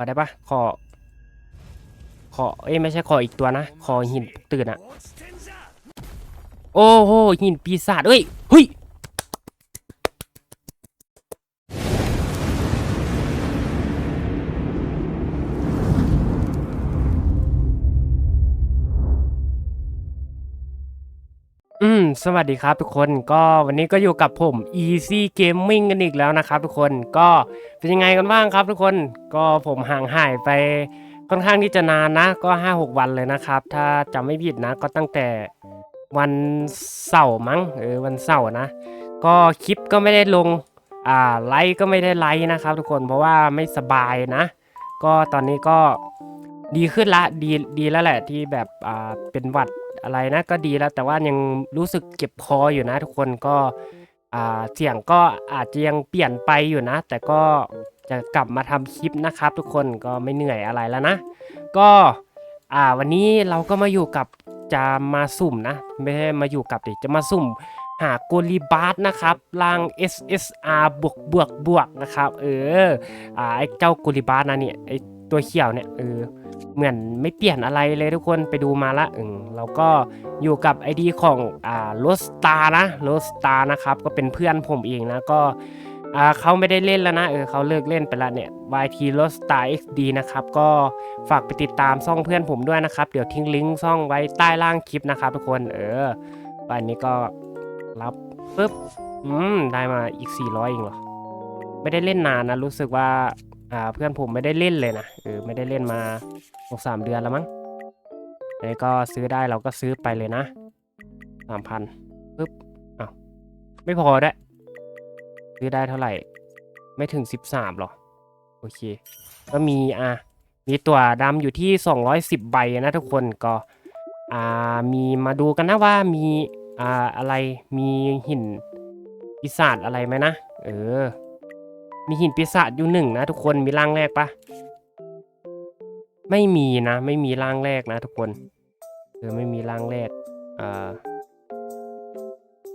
อได้ปะขอ ขอ เอ้ยไม่ใช่ขออีกตัวนะ ขอหินตื่นอะโอ้โหหินปีศาจเอ้ยเฮ้ย สวัสดีครับทุกคนก็วันนี้ก็อยู่กับผม Easy Gaming กันอีกแล้วนะครับ ทุกคนก็เป็นยังไงกันบ้างครับ ทุกคนก็ผมห่างหายไปค่อนข้างที่จะนานนะ ก็ 5-6 วันเลยนะครับ ถ้าจำไม่ผิดนะ ก็ตั้งแต่วันเสาร์มั้งเออวันเสาร์นะ ก็คลิปก็ไม่ได้ลงอ่าไลค์ก็ไม่ได้ไลค์นะครับ ทุกคนเพราะว่าไม่สบายนะ ก็ตอนนี้ก็ดีขึ้นละดีดีแล้วแหละที่แบบอ่าเป็นหวัด อะไรนะก็ดีแล้วแต่ว่ายังรู้สึกเจ็บคออยู่นะทุกคนก็เสียงก็อาจจะยังเปลี่ยนไปอยู่นะ แต่ก็จะกลับมาทำคลิปนะครับ ทุกคนก็ไม่เหนื่อยอะไรแล้วนะ ก็วันนี้เราก็มาอยู่กับจะมาสุ่มนะ ไม่ใช่มาอยู่กับดิจะมาสุ่มหาโกลีบาร์นะครับล่าง SSR บวกบวกบวกนะครับ เออ อ่าไอ้เจ้าโกลีบาร์นะเนี่ยไอ้ตัวเขียวเนี่ยเออ เหมือนไม่เปลี่ยนอะไรเลยทุกคนไปดูมาละอืมเราก็อยู่กับ ID ของอ่าโรสตานะโรสตานะครับก็เป็นเพื่อนผมเองนะก็อ่าเขาไม่ได้เล่นแล้วนะเออเขาเลิกเล่นไปแล้วเนี่ย YT r o s t a r XD นะครับก็ฝากไปติดตามช่องเพื่อนผมด้วยนะครับ เดี๋ยวทิ้งลิงก์ช่องไว้ใต้ล่างคลิปนะครับทุกคนเออวันนี้ก็รับปุ๊บอืมได้มาอีก 400เองเหรอไม่ได้เล่นนานนะรู้สึกว่า อ่าเพื่อนผมไม่ได้เล่นเลยนะเออไม่ได้เล่นมาสองสามเดือนแล้วมั้งอันนี้ก็ซื้อได้เราก็ซื้อไปเลยนะสามพันปึ๊บอ้าวไม่พอด้วยซื้อได้เท่าไหร่ ไม่ถึงสิบสามหรอ โอเค ก็มีอะมีตัวดำอยู่ที่สองร้อยสิบใบนะทุกคนก็อ่ามีมาดูกันนะว่ามีอ่าอะไรมีหินปีศาจอะไรไหมนะ เออ มีหินปีศาจอยู่หนึ่งนะทุกคนมีร่างแรกปะไม่มีนะ ไม่มีร่างแรกนะทุกคนเออไม่มีร่างแรกอ่า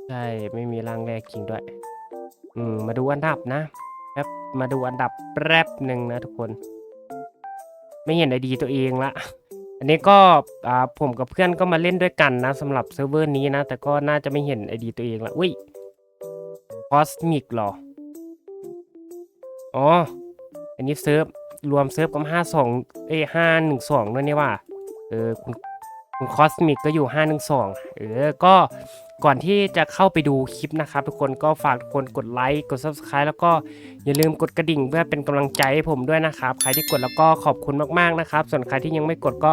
ใช่ไม่มีร่างแรกจริงด้วย อืมมาดูอันดับนะแป๊บมาดูอันดับแป๊บหนึ่งนะทุกคน ไม่เห็นไอดีตัวเองละอันนี้ก็อ่าผมกับเพื่อนก็มาเล่นด้วยกันนะสำหรับเซิร์ฟเวอร์นี้นะ แต่ก็น่าจะไม่เห็นไอดีตัวเองละอุ้ยคอสมิกหรอ อ๋อ อันนี้เซิร์ฟรวมเซิร์ฟกับห้าสองเอ้ห้าหนึ่งสองด้วยนี่ว่าเออคุณคุณคอสมิกก็อยู่ห้าหนึ่งสองเออ ก็ก่อนที่จะเข้าไปดูคลิปนะครับ ทุกคนก็ฝากทุกคนกดไลค์กด subscribe แล้วก็อย่าลืมกดกระดิ่งเพื่อเป็นกำลังใจให้ผมด้วยนะครับ ใครที่กดแล้วก็ขอบคุณมากๆนะครับ ส่วนใครที่ยังไม่กดก็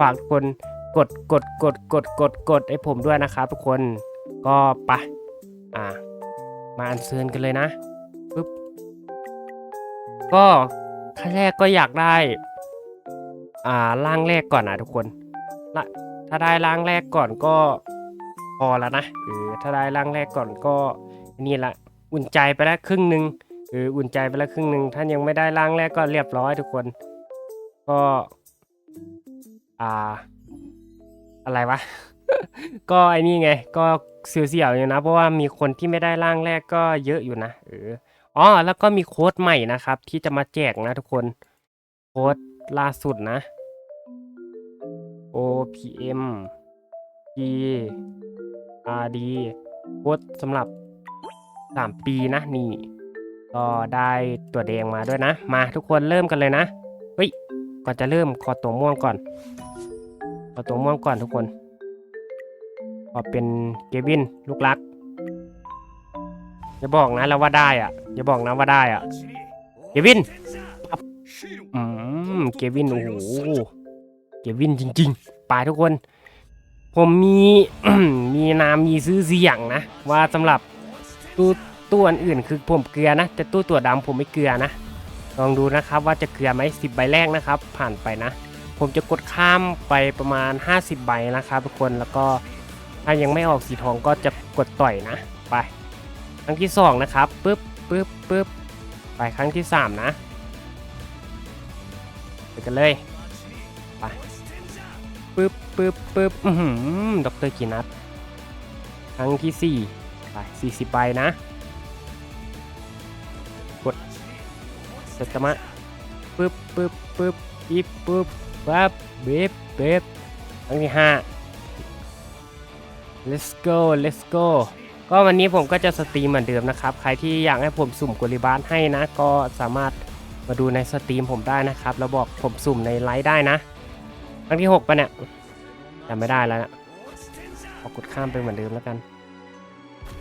ฝากทุกคนกดกดกดกดกดกดให้ผมด้วยนะครับ ทุกคนก็ไปอ่ามาอันเชิญกันเลยนะ ก็ขั้นแรกก็อยากได้ อ่าร่างแรกก่อนนะทุกคนละถ้าได้ร่างแรกก่อนก็พอแล้วนะเออถ้าได้ร่างแรกก่อนก็นี่ละอุ่นใจไปแล้วครึ่งหนึ่งเอออุ่นใจไปแล้วครึ่งหนึ่งถ้านยังไม่ได้ร่างแรกก็เรียบร้อยทุกคน ก็อ่าอะไรวะ ก็ไอ้นี่ไง ก็เสียวๆอยู่นะ เพราะว่ามีคนที่ไม่ได้ร่างแรกก็เยอะอยู่นะ เออ อ๋อแล้วก็มีโค้ดใหม่นะครับ ที่จะมาแจกนะทุกคน โค้ดล่าสุดนะ OPM G RD โค้ดสำหรับ 3 ปีนะนี่ก็ได้ตัวแดงมาด้วยนะ มาทุกคนเริ่มกันเลยนะเฮ้ยก่อนจะเริ่มขอตัวม่วงก่อนขอตัวม่วงก่อนทุกคนขอเป็นเกวินลูกรัก อย่าบอกนะแล้วว่าได้อะอย่าบอกนะว่าได้อะเกวินปั๊บอืมเกวินโอ้โหเกวินจริงๆไปทุกคน ผมมีมีนามมีซื้อเสียงนะ ว่าสำหรับตู้ตู้อันอื่นคือผมเกลือนะ แต่ตู้ตัวดำผมไม่เกลือนะ ลองดูนะครับว่าจะเกลือไหมสิบใบแรกนะครับ ผ่านไปนะ ผมจะกดข้ามไปประมาณ 50 ใบนะครับทุกคนแล้วก็ถ้ายังไม่ออกสีทองก็จะกดต่อยนะ ไป ครั้งที่สองนะครับปึ๊บปึ๊บปึ๊บไปครั้งที่สามนะไปกันเลยไปปึ๊บปึ๊บปึ๊บอือหือด็อกเตอร์กีนัทครั้งที่สี่ไปสี่สิบใบนะ กดเซตมะปึ๊บปึ๊บปึ๊บปิ๊บปึ๊บปั๊บเบบเบบครั้งที่ห้า let's go let's go ก็วันนี้ผมก็จะสตรีมเหมือนเดิมนะครับ ใครที่อยากให้ผมสุ่มกุลิบาสให้นะ ก็สามารถมาดูในสตรีมผมได้นะครับ แล้วบอกผมสุ่มในไลฟ์ได้นะครั้งที่6ปะเนี่ยจำไม่ได้แล้วนะขอกดข้ามไปเหมือนเดิมแล้วกัน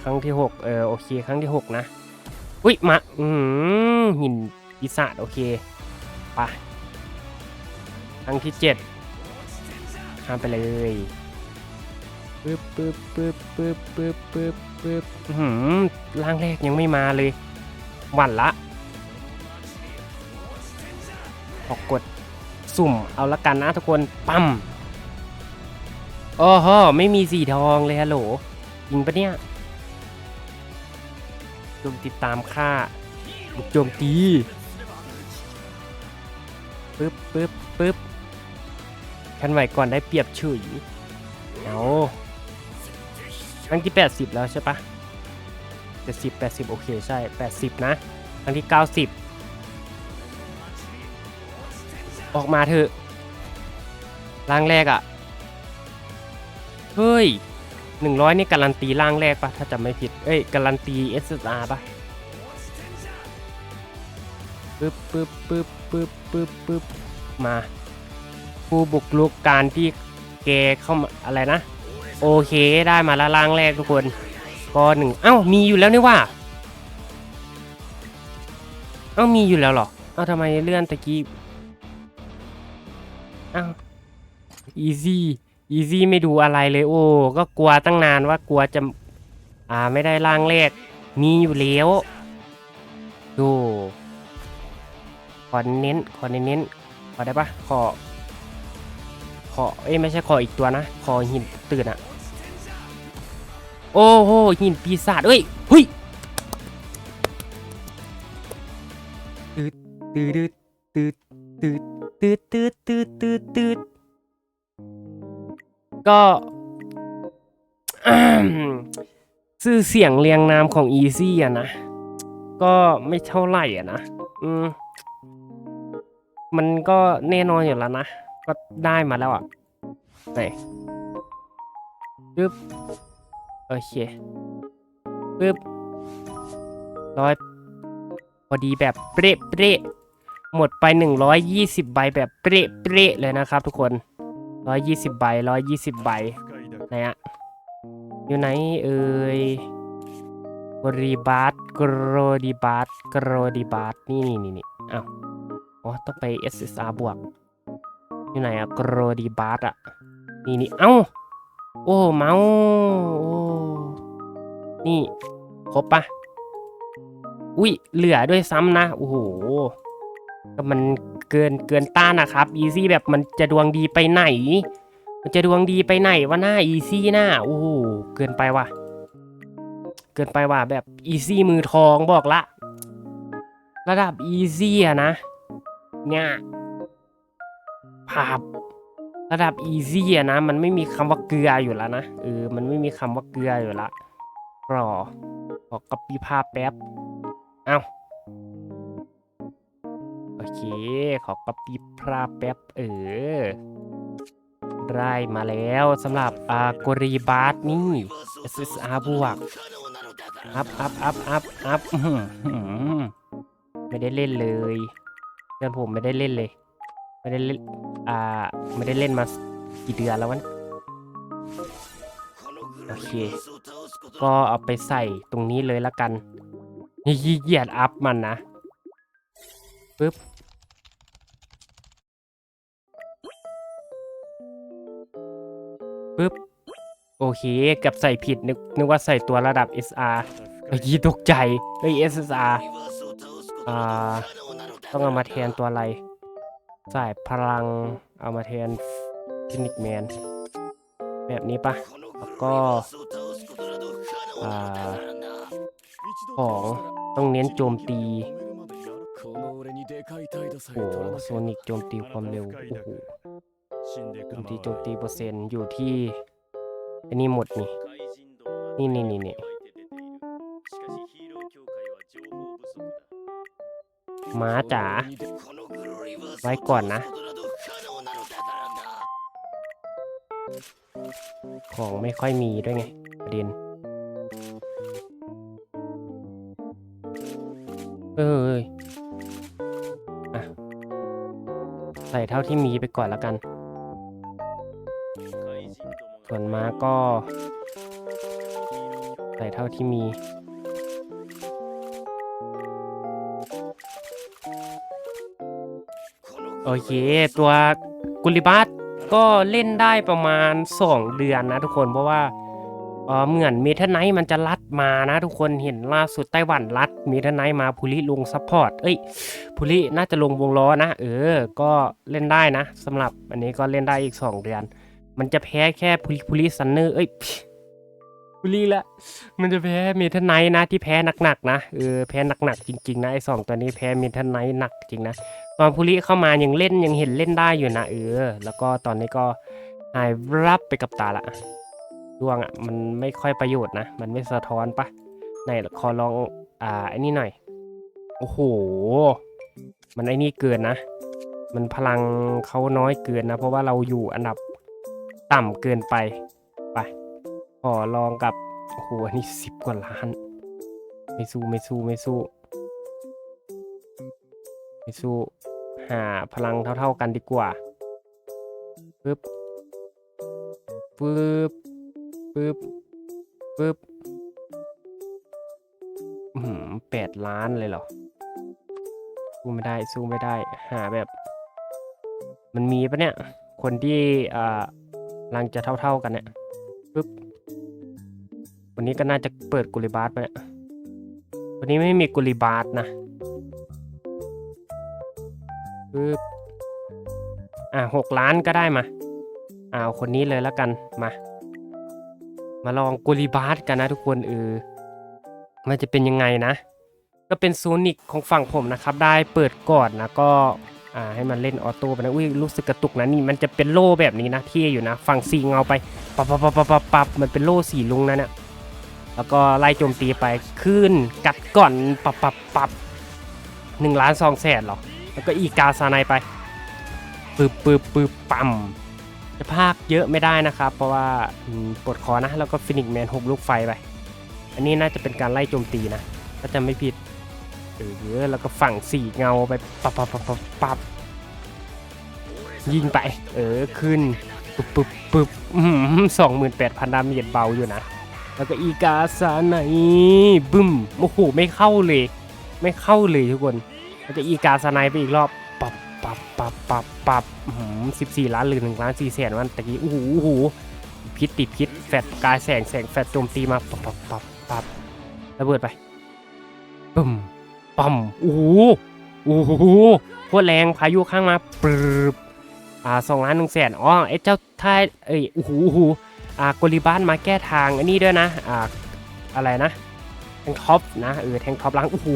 ครั้งที่6เออโอเค ครั้งที่ 6 นะ อุ้ยมาอืมหินปีศาจโอเคไปครั้งที่ 7 ข้ามไปเลยปึ๊บปึ๊บปึ๊บปึ๊บปึ๊บปึ๊บ ปึ๊บอื้อหืมร่างแรกยังไม่มาเลย วันละ ออกกดสุ่มเอาละกันนะทุกคน ปั๊มโอ้โหไม่มีสีทองเลยฮัลโหลจริงปะเนี่ยโจมติดตามค่าบุกโจมตีปึ๊บปึ๊บปึ๊บคันไหวก่อนได้เปรียบเฉยเอา รั้งที่ 80 แล้วใช่ปะ70 80 โอเคใช่ 80 นะ ครั้งที่ 90 ออกมาเถอะร่างแรกอะ่ะ เฮ้ย 100 นี่การันตีร่างแรกปะถ้าจำไม่ผิด เอ้ย การันตี SSR ปะปึ๊บปึ๊บปึ๊บปึ๊บปึ๊บปึ๊บมา ผู้บุกลุกการที่แกเข้ามาอะไรนะ โอเคได้มาล้วร่างแรกทุกคนก็หนึ่งเอ้ามีอยู่แล้วนี่ว่าเอ้ามีอยู่แล้วหรอเอ้าทำไมเลื่อนตะกี้เอ้า easy easy ไม่ดูอะไรเลยโอ้ก็กลัวตั้งนานว่ากลัวจะอ่าไม่ได้ร่างแรก มีอยู่แล้วดูขอเน้นขอเน้นๆขอได้ปะขอขอเอ้ไม่ใช่ขออีกตัวนะ ขอหินตื่นอะ โอ้โหหินปีศาจเอ้ยเฮ้ยตืดตืดตืดตืดตืดตืดตืดตืดตืดก็ชื่อเสียงเรียงนามของ Easy อะนะ ก็ไม่เท่าไหร่อะนะ อืม มันก็แน่นอนอยู่แล้วนะ ก็ได้มาแล้วอะไหนปึ๊บ โอเคปึ๊บร้อยพอดีแบบเปรี้เปรี้หมดไป 120 ใบแบบเปรี้เปรเลยนะครับทุกคน 120 ใบ 120 ใบไหนอะอยู่ไหนเอ่ยกรีบาร์กรดีบาร์กรดีบาร์นี่นี่นี่นี่อ้าวอ๋อต้องไป SSR บวก อยู่ไหนอะกรดีบาร์อะนี่นี่เอ้า โอ้เมาส์โอ้นี่ครบปะอุ้ยเหลือด้วยซ้ำนะ โอ้โหก็มันเกินเกินต้านนะครับอีซี่แบบมันจะดวงดีไปไหน มันจะดวงดีไปไหนวะหน้าอีซี่หน้าโอ้โหเกินไปว่ะ เกินไปว่ะแบบอีซี่มือทองบอกละ ระดับอีซี่อะนะเนี่ยภาพ ระดับอีซี่อะนะ มันไม่มีคำว่าเกลืออยู่แล้วนะเออมันไม่มีคำว่าเกลืออยู่ละรอขอกับปีภาพแป๊บเอ้าโอเค ขอกับปีภาพแป๊บเออได้มาแล้วสำหรับอากรีบาร์นี่ SSR บวกอัพอัพอัพอัพอัพไม่ได้เล่นเลยเพื่อนผมไม่ได้เล่นเลย ไม่ได้เล่นอ่าไม่ได้เล่นมากี่เดือนแล้ววะโอเค ก็เอาไปใส่ตรงนี้เลยละกันยี่เกียดอัพมันนะปึ๊บปึ๊บ โอเคเกับใส่ผิดนึกนึกว่าใส่ตัวระดับ SR เมื่อกี้ตกใจเฮ้ย SSR อ่า ต้องเอามาแทนตัวอะไร สายพลังเอามาแทนฟินิกแมน แบบนี้ปะแล้วก็ของต้องเน้นโจมตีโอ้โหโซนิกโจมตีความเร็วโอ้โหโจมตีโจมตีเปอร์เซ็นต์อยู่ที่อันนี้หมดนี่นี่นี่นี่นี่ม้าจ๋า ไว้ก่อนนะ ของไม่ค่อยมีด้วยไงประเด็นเออเอ้ยอะใส่เท่าที่มีไปก่อนแล้วกัน ส่วนมาก็ ใส่เท่าที่มี โอเค ตัวกุลิบัสก็เล่นได้ประมาณ 2 เดือนนะทุกคนเพราะว่าเหมือนเมทัลไนท์มันจะรัดมานะทุกคนเห็นล่าสุดไต้หวันรัดเมทัลไนท์มาภูริลงซัพพอร์ตเอ้ยภูริน่าจะลงวงล้อนะ เออ ก็เล่นได้นะสำหรับอันนี้ก็เล่นได้อีก 2 เดือน มันจะแพ้แค่ภูริภูริซันเนอร์เอ้ยภูริละมันจะแพ้เมทัลไนท์นะที่แพ้หนักๆนะเออแพ้หนักๆจริงๆนะไอสองตัวนี้แพ้เมทัลไนท์หนักจริงนะ ตอนภูริเข้ามายังเล่นยังเห็นเล่นได้อยู่นะเออ แล้วก็ตอนนี้ก็หายรับไปกับตาละดวงอะมันไม่ค่อยประโยชน์นะ มันไม่สะท้อนปะไหนขอลองอ่าไอ้นี่หน่อย โอ้โห มันไอ้นี่เกินนะ มันพลังเขาน้อยเกินนะ เพราะว่าเราอยู่อันดับต่ำเกินไป ไป ขอลองกับ โอ้โห อันนี้สิบกว่าล้าน ไม่สู้ไม่สู้ไม่สู้ ไปสู้หาพลังเท่า ๆกันดีกว่าปึ๊บปึ๊บปึ๊บปึ๊บอืมแปดล้านเลยเหรอ สู้ไม่ได้สู้ไม่ได้ หาแบบ มันมีปะเนี่ย คนที่อ่าพลังจะเท่า ๆกันเนี่ยปึ๊บวันนี้ก็น่าจะเปิดกุลิบาสไปเนี่ยวันนี้ไม่มีกุลิบาสนะ ปึ๊บอ่าหกล้านก็ได้มาเอาคนนี้เลยแล้วกันมา มาลองกุลิบาสกันนะทุกคนเออมันจะเป็นยังไงนะ ก็เป็นโซนิกของฝั่งผมนะครับ ได้เปิดก่อนนะก็อ่าให้มันเล่นออโต้ไปนะอุ้ยรู้สึกกระตุกนะนี่มันจะเป็นโล่แบบนี้นะเที่อยู่นะ ฝั่งสีเงาไปปับปับปับปับปับมันเป็นโล่สีลุงนั่นน่ะแล้วก็ไล่โจมตีไปขึ้นกัดก่อนปับปับปับหนึ่งล้านสองแสนหรอ แล้วก็อีกาซาไนไปปึ๊บปึ๊บปึ๊บปั๊มจะพากเยอะไม่ได้นะครับ เพราะว่าปวดคอนะ แล้วก็ฟินิกแมนหกลูกไฟไป อันนี้น่าจะเป็นการไล่โจมตีนะ ถ้าจะไม่ผิดเออแล้วก็ฝั่งสี่เงาไปปับปับปับปับปับยิงไป เออ ขึ้นปึ๊บปึ๊บปึ๊บสองหมื่นแปดพันดาเมจเบาอยู่นะ แล้วก็อีกาซาไนบึ้ม โอ้โห ไม่เข้าเลย ไม่เข้าเลยทุกคน แล้วก็อีกาสไนไปอีกรอบปับปับปับปับปับสิบสี่ล้านหรือหนึ่งล้านสี่แสนวันตะกี้โอ้โหโอ้โหพิษติดพิษแฟดกายแสงแสงแฟดโจมตีมาปับปับปับปับระเบิดไปปึ้มปั๊มโอ้โหโอ้โหโคตรแรงพายุข้างมาปรึบอ่าสองล้านหนึ่งแสนอ๋อไอ้เจ้าท่ายเอ้ยโอ้โหโอ้โหอ่ากลิบ้านมาแก้ทางอันนี้ด้วยนะอ่าอะไรนะแทงท็อปนะเออแทงท็อปล้างโอ้โห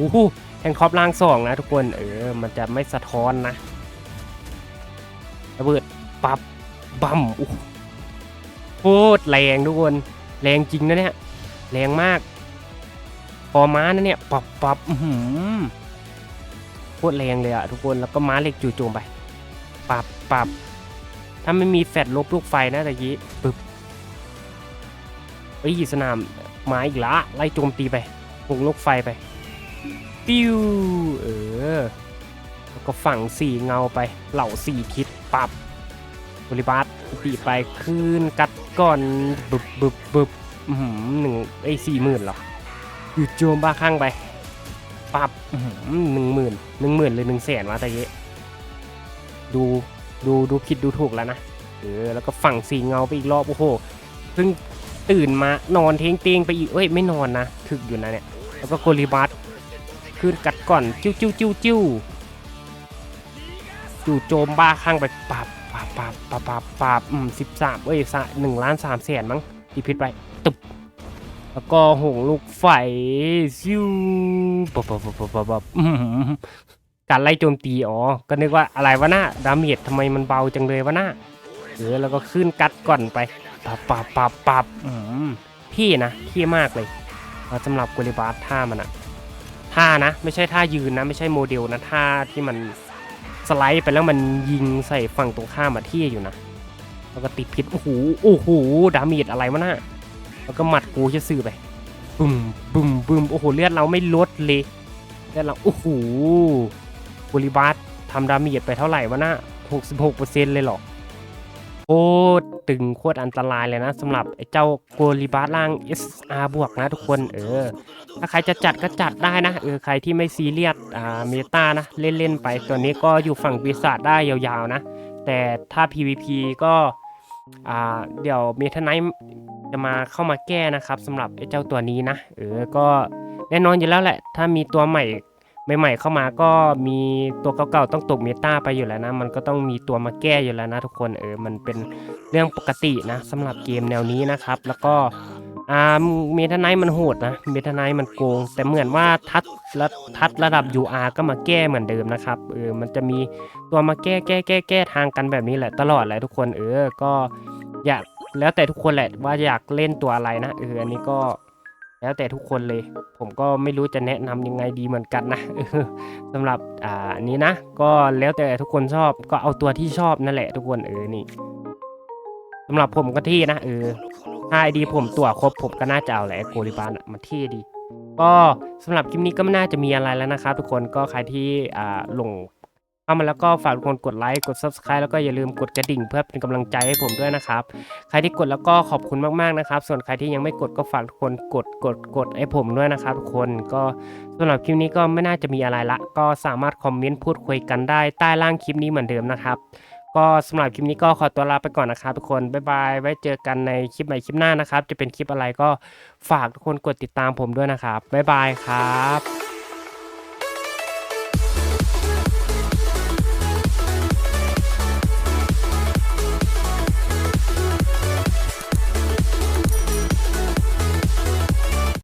แทงท็อปล่างสองนะทุกคน เออ มันจะไม่สะท้อนนะระเบิดปับบัมโอ้โหโคตรแรงทุกคน แรงจริงนะเนี่ย แรงมากพอม้านะเนี่ยปับปับหือโคตรแรงเลยอะทุกคนแล้วก็ม้าเหล็กจู่โจมไปปับปับถ้าไม่มีแฟดลบลูกไฟนะตะกี้ปึ๊บเฮ้ยสนามไม้อีกละไล่โจมตีไปวงลูกไฟไป ปิ้วเออ แล้วก็ฝั่งสี่เงาไปเหล่าสี่ทิศปับบริบาสตีไปคืนกัดก่อนบึบบึบบึบหนึ่งไอ้สี่หมื่นหรออยู่โจมบ้าข้างไปปับหนึ่งหมื่นหนึ่งหมื่นหรือหนึ่งแสนวะตะเกี้ดูดูดูผิดดูถูกแล้วนะเออแล้วก็ฝั่งสี่เงาไปอีกรอบโอ้โหเพิ่งตื่นมานอนเทงเตงไปอีกเอ้ยไม่นอนนะถึกอยู่นะเนี่ยแล้วก็โกลิบัส ขึ้นกัดก่อนจิ้วจิ้วจิ้วจิ้วจู่โจมบ้าข้างไปปับปับปับปับปับปับอืมสิบสามเอ้ยหนึ่งล้านสามแสนมั้งที่พิษไปตึบแล้วก็หงลูกไฟซิวปับปับปับปับปับปับอื้อหือการไล่โจมตีอ๋อ ก็นึกว่าอะไรวะน้าดาเมจทำไมมันเบาจังเลยวะน้าเออแล้วก็ขึ้นกัดก่อนไปปับปับปับปับอืมพี่นะพี่มากเลยสำหรับกุลิบาสท่ามันอะ ท่านะไม่ใช่ท่ายืนนะไม่ใช่โมเดลนะท่าที่มันสไลด์ไปแล้วมันยิงใส่ฝั่งตรงข้ามมาที่อยู่นะแล้วก็ติดพิษโอ้โหโอ้โหดาเมจอะไรวะน่ะแล้วก็หมัดกูจะซื้อไปบึมบึมบึมโอ้โหเลือดเราไม่ลดเลยเลือดเราโอ้โหบริบาสทำดาเมจไปเท่าไหร่วะน่ะ66%เปอร์เซ็นต์เลยหรอ ตรตึงโคตรอันตรายเลยนะสำหรับไอ้เจ้าโกลิบาสล่าง SR บวกนะทุกคนเออ ถ้าใครจะจัดก็จัดได้นะเออใครที่ไม่ซีเรียสอ่าเมตานะ เล่นๆไปตัวนี้ก็อยู่ฝั่งปีศาจได้ยาวๆนะ แต่ถ้า PVP ก็อ่าเดี๋ยวเมทาไนจะมาเข้ามาแก้นะครับสำหรับไอ้เจ้าตัวนี้นะเออก็แน่นอนอยู่แล้วแหละ ถ้ามีตัวใหม่ ใหม่ๆเข้ามาก็มีตัวเก่าๆต้องตกเมตาไปอยู่แล้วนะ มันก็ต้องมีตัวมาแก้อยู่แล้วนะทุกคนเออมันเป็นเรื่องปกตินะสำหรับเกมแนวนี้นะครับ แล้วก็อ่าเมทาไนท์มันโหดนะเมทาไนท์มันโกง แต่เหมือนว่าทัดและทัดระดับ UR ก็มาแก้เหมือนเดิมนะครับเออมันจะมีตัวมาแก้แก้แก้แก้ทางกันแบบนี้แหละตลอดแหละทุกคนเออก็อยากแล้วแต่ทุกคนแหละว่าอยากเล่นตัวอะไรนะเอออันนี้ก็ แล้วแต่ทุกคนเลย ผมก็ไม่รู้จะแนะนำยังไงดีเหมือนกันนะสำหรับอ่าอันนี้นะ ก็แล้วแต่ทุกคนชอบก็เอาตัวที่ชอบนั่นแหละทุกคนเออนี่สำหรับผมก็ที่นะเออถ้าไอดีผมตัวครบผมก็น่าจะเอาแหละโกลิบานมันเท่ดี ก็สำหรับคลิปนี้ก็ไม่น่าจะมีอะไรแล้วนะครับทุกคนก็ใครที่อ่าหลง เข้ามาแล้วก็ฝากทุกคนกดไลค์กด subscribe แล้วก็อย่าลืมกดกระดิ่งเพื่อเป็นกำลังใจให้ผมด้วยนะครับ ใครที่กดแล้วก็ขอบคุณมากๆนะครับ ส่วนใครที่ยังไม่กดก็ฝากทุกคนกดกดกดให้ผมด้วยนะครับทุกคนก็สำหรับคลิปนี้ก็ไม่น่าจะมีอะไรละ ก็สามารถคอมเมนต์พูดคุยกันได้ใต้ล่างคลิปนี้เหมือนเดิมนะครับก็สำหรับคลิปนี้ก็ขอตัวลาไปก่อนนะครับทุกคน บ๊ายบาย ไว้เจอกันในคลิปใหม่คลิปหน้านะครับ จะเป็นคลิปอะไรก็ฝากทุกคนกดติดตามผมด้วยนะครับ บ๊ายบายครับ